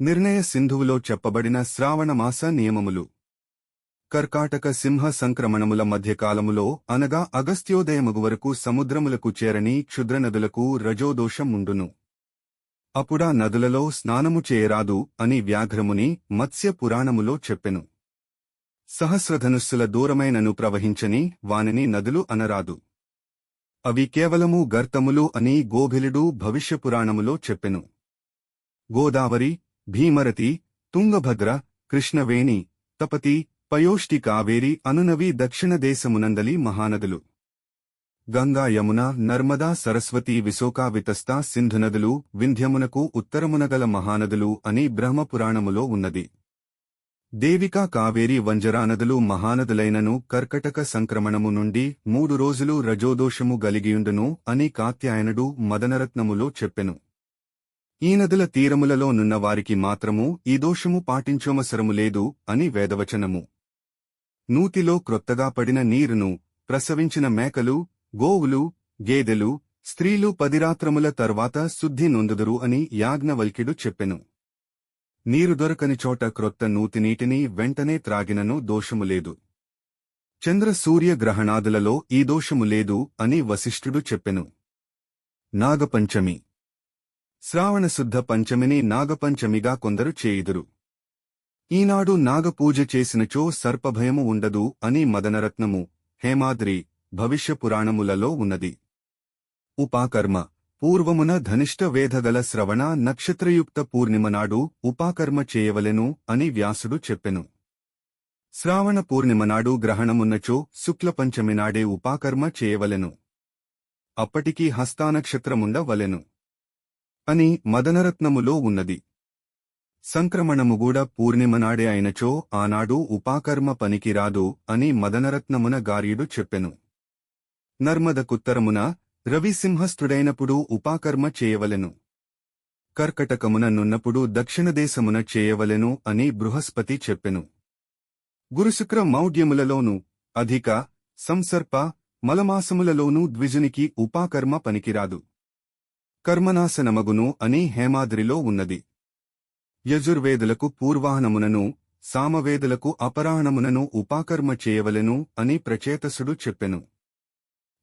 నిర్ణయ సింధువులో చెప్పబడిన శ్రావణమాస నియమములు. కర్కాటక సింహ సంక్రమణముల మధ్యకాలములో అనగా అగస్త్యోదయముగు వరకు సముద్రములకు చేరని క్షుద్రనదులకు రజోదోషం ఉండును. అప్పుడా నదులలో స్నానము చేయరాదు అని వ్యాఘ్రముని మత్స్య పురాణములో చెప్పెను. సహస్రధనుస్సుల దూరమైనను ప్రవహించని వానిని నదులు అనరాదు. అవి కేవలము గర్తములు అని గోభిలుడు భవిష్యపురాణములో చెప్పెను. గోదావరి భీమరతి తుంగభద్ర కృష్ణవేణి తపతి పయోష్టి కావేరి అనునవి దక్షిణ దేశమునందలి మహానదులు గంగా యమున నర్మదా సరస్వతి విశోకావితస్తా సింధునదులు వింధ్యమునకు ఉత్తరమునగల మహానదులు అని బ్రహ్మపురాణములో ఉన్నది దేవికా కావేరి వంజరానదులు మహానదులైనను కర్కటక సంక్రమణము నుండి మూడు రోజులు రజోదోషము గలిగియుండును అని కాత్యాయనుడు మదనరత్నములో చెప్పెను ఈ నదుల తీరములలో నున్న వారికి మాత్రము ఈ దోషము పాటించోమసరము లేదు అని వేదవచనము. నూతిలో క్రొత్తగా పడిన నీరును ప్రసవించిన మేకలు గోవులు గేదెలు స్త్రీలు పదిరాత్రముల తర్వాత శుద్ధి నొందుదురు అని యాజ్ఞవల్కిడు చెప్పెను. నీరు దొరకని చోట క్రొత్త నూతినీటిని వెంటనే త్రాగినను దోషము లేదు. చంద్ర సూర్య గ్రహణాదులలో ఈ దోషము లేదు అని వశిష్ఠుడు చెప్పెను. నాగపంచమి శ్రావణశుద్ధ పంచమిని నాగపంచమిగా కొందరు చేయుదురు. ఈనాడు నాగపూజ చేసినచో సర్పభయము ఉండదు అని మదనరత్నము హేమాద్రి భవిష్యపురాణములలో ఉన్నది. ఉపాకర్మ పూర్వమున ధనిష్ట వేధగల శ్రవణ నక్షత్రయుక్త పూర్ణిమనాడు ఉపాకర్మ చేయవలెను అని వ్యాసుడు చెప్పెను. శ్రావణ పూర్ణిమనాడు గ్రహణమున్నచో శుక్లపంచమినాడే ఉపాకర్మ చేయవలెను. అప్పటికీ హస్తానక్షత్రముండవలెను. అని మదనరత్నములో ఉన్నది. సంక్రమణముగూడ పూర్ణిమనాడే అయినచో ఆనాడు ఉపాకర్మ పనికిరాదు అని మదనరత్నమున గార్యుడు చెప్పెను. నర్మదకుత్తరమున రవిసింహస్థుడైనప్పుడు ఉపాకర్మ చేయవలెను. కర్కటకమున నున్నప్పుడు దక్షిణదేశమున చేయవలెను అని బృహస్పతి చెప్పెను. గురుశుక్ర మౌఢ్యములలోనూ అధిక సంసర్ప మలమాసములలోనూ ద్విజునికి ఉపాకర్మ పనికిరాదు. కర్మనాశనమగును అని హేమాద్రిలో ఉన్నది. యజుర్వేదులకు పూర్వాహనమునను సామవేదులకు అపరాహణమునను ఉపాకర్మ చేయవలెను అని ప్రచేతసుడు చెప్పెను.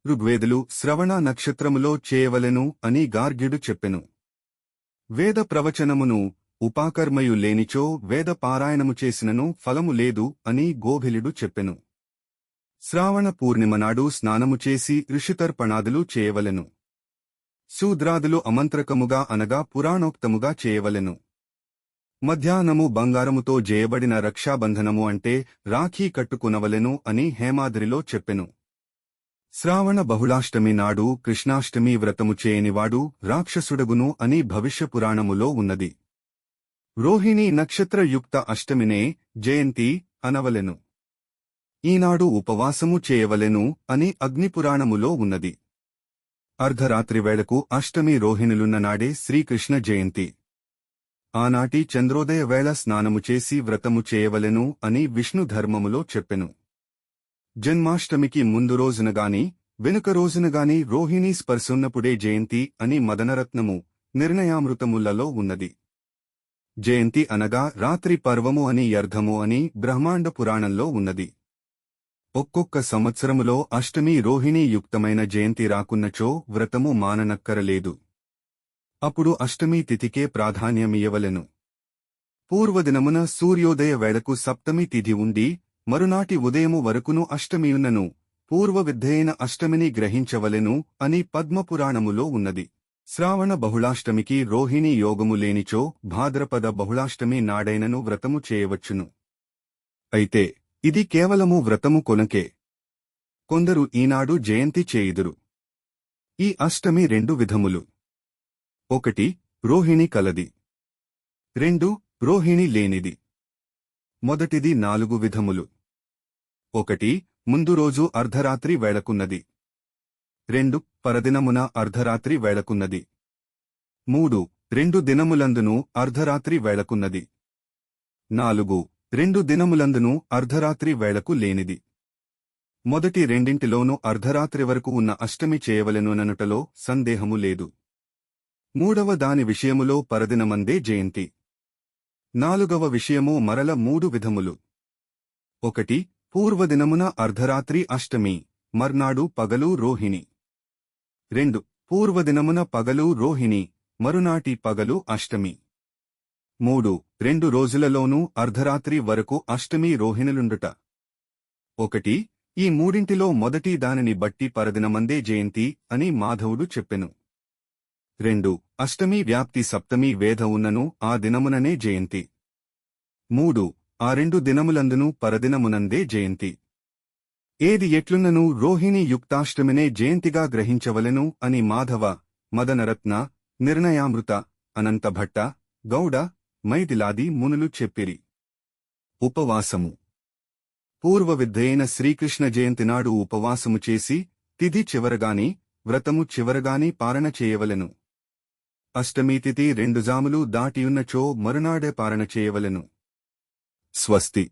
ఋగ్వేదులు శ్రవణ నక్షత్రములో చేయవలెను అని గార్గ్యుడు చెప్పెను. వేద ప్రవచనమును ఉపాకర్మయు లేనిచో వేద పారాయణము చేసినను ఫలము లేదు అని గోభిలుడు చెప్పెను. శ్రావణ పూర్ణిమనాడు స్నానము చేసి ఋషితర్పణాదులు చేయవలెను. శూద్రాదులు అమంత్రకముగా అనగా పురాణోక్తముగా చేయవలెను. మధ్యాహ్నము బంగారముతో జయబడిన రక్షాబంధనము అంటే రాఖీ కట్టుకునవలెను అని హేమాద్రిలో చెప్పెను. శ్రావణ బహుళాష్టమి నాడు కృష్ణాష్టమి వ్రతము చేయనివాడు రాక్షసుడగును అని భవిష్యపురాణములో ఉన్నది. రోహిణి నక్షత్రయుక్త అష్టమినే జయంతి అనవలెను. ఈనాడు ఉపవాసము చేయవలెను అని అగ్నిపురాణములో ఉన్నది. అర్ధరాత్రి వేళకు అష్టమి రోహిణులున్న నాడే శ్రీకృష్ణ జయంతి. ఆనాటి చంద్రోదయ వేళ స్నానము చేసి వ్రతము చేయవలెను అని విష్ణు ధర్మములో చెప్పెను. జన్మాష్టమికి ముందు రోజునగాని వెనుక రోజునగాని రోహిణీ స్పర్శున్నప్పుడే జయంతి అని మదనరత్నము నిర్ణయామృతములలో ఉన్నది. జయంతి అనగా రాత్రి పర్వము అని అర్థము అని బ్రహ్మాండ పురాణంలో ఉన్నది. ఒక్కొక్క సంవత్సరములో అష్టమి రోహిణీ యుక్తమైన జయంతి రాకున్నచో వ్రతము మాననక్కరలేదు. అప్పుడు అష్టమీ తిథికే ప్రాధాన్యమియవలెను పూర్వదినమున సూర్యోదయ వేళకు సప్తమి తిథి ఉండి మరునాటి ఉదయము వరకును అష్టమియున్నను పూర్వ విద్ధయైన అష్టమిని గ్రహించవలెను అని పద్మపురాణములో ఉన్నది. శ్రావణ బహుళాష్టమికి రోహిణి యోగము లేనిచో భాద్రపద బహుళాష్టమి నాడైనను వ్రతము చేయవచ్చును. అయితే ఇది కేవలము వ్రతము కొనకే. కొందరు ఈనాడు జయంతి చేయుదురు. ఈ అష్టమి రెండు విధములు. ఒకటి రోహిణి కలది. రెండు రోహిణి లేనిది. మొదటిది నాలుగు విధములు. ఒకటి ముందు రోజు అర్ధరాత్రి వేళకున్నది. రెండు పరదినమున అర్ధరాత్రి వేళకున్నది. మూడు రెండు దినములందును అర్ధరాత్రి వేళకున్నది. నాలుగు రెండు దినములందును అర్ధరాత్రి వేళకు లేనిది. మొదటి రెండింటిలోనూ అర్ధరాత్రి వరకు ఉన్న అష్టమి చేయవలెనుననుటలో సందేహము లేదు. మూడవ దాని విషయములో పరదినమందే జయంతి. నాలుగవ విషయము మరల మూడు విధములు. ఒకటి పూర్వదినమున అర్ధరాత్రి అష్టమి మర్నాడు పగలు రోహిణి. రెండు పూర్వదినమున పగలు రోహిణి మరునాటి పగలు అష్టమి. మూడు రెండు రోజులలోనూ అర్ధరాత్రి వరకు అష్టమి రోహిణులుండుట. ఒకటి ఈ మూడింటిలో మొదటి దానిని బట్టి పరదినమందే జయంతి అని మాధవుడు చెప్పెను. రెండు అష్టమి వ్యాప్తి సప్తమి వేద ఉన్నను ఆ దినముననే జయంతి. మూడు ఆ రెండు దినములందును పరదినమునందే జయంతి. ఏది ఎట్లున్ననూ రోహిణి యుక్తాష్టమినే జయంతిగా గ్రహించవలెను అని మాధవ మదనరత్న నిర్ణయామృత అనంతభట్ట గౌడ మైథిలాది మునులు చెప్పిరి ఉపవాసము. పూర్వ విద్ధయైన శ్రీకృష్ణ జయంతి నాడు ఉపవాసము చేసి తిథి చివరగాని వ్రతము చివరగాని పారణ చేయవలెను. అష్టమి తిథి రెండు జాములు దాటియున్నచో మరునాడే పారణ చేయవలెను. స్వస్తి.